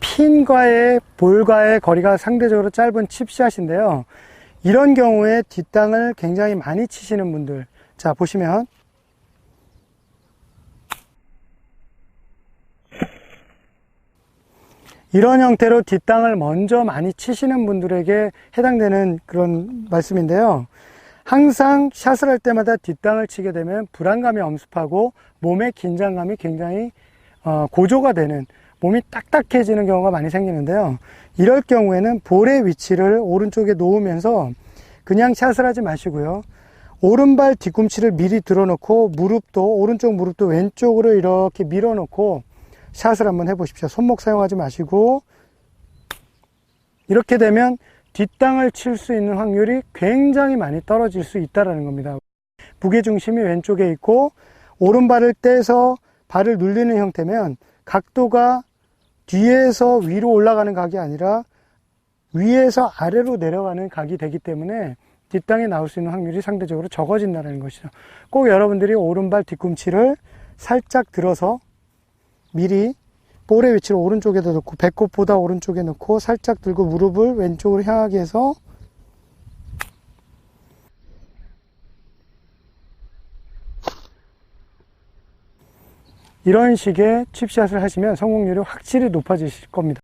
핀과의 볼과의 거리가 상대적으로 짧은 칩샷인데요. 이런 경우에 뒷땅을 굉장히 많이 치시는 분들. 자, 보시면. 이런 형태로 뒷땅을 먼저 많이 치시는 분들에게 해당되는 그런 말씀인데요. 항상 샷을 할 때마다 뒷땅을 치게 되면 불안감이 엄습하고 몸의 긴장감이 굉장히 어, 고조가 되는 몸이 딱딱해지는 경우가 많이 생기는데요. 이럴 경우에는 볼의 위치를 오른쪽에 놓으면서 그냥 샷을 하지 마시고요. 오른발 뒤꿈치를 미리 들어놓고 무릎도 오른쪽 무릎도 왼쪽으로 이렇게 밀어놓고 샷을 한번 해보십시오. 손목 사용하지 마시고 이렇게 되면 뒷땅을 칠 수 있는 확률이 굉장히 많이 떨어질 수 있다는 겁니다. 무게중심이 왼쪽에 있고 오른발을 떼서 발을 눌리는 형태면 각도가 뒤에서 위로 올라가는 각이 아니라 위에서 아래로 내려가는 각이 되기 때문에 뒷땅에 나올 수 있는 확률이 상대적으로 적어진다는 것이죠. 꼭 여러분들이 오른발 뒤꿈치를 살짝 들어서 미리 볼의 위치를 오른쪽에다 놓고 배꼽보다 오른쪽에 놓고 살짝 들고 무릎을 왼쪽으로 향하게 해서 이런 식의 칩샷을 하시면 성공률이 확실히 높아지실 겁니다.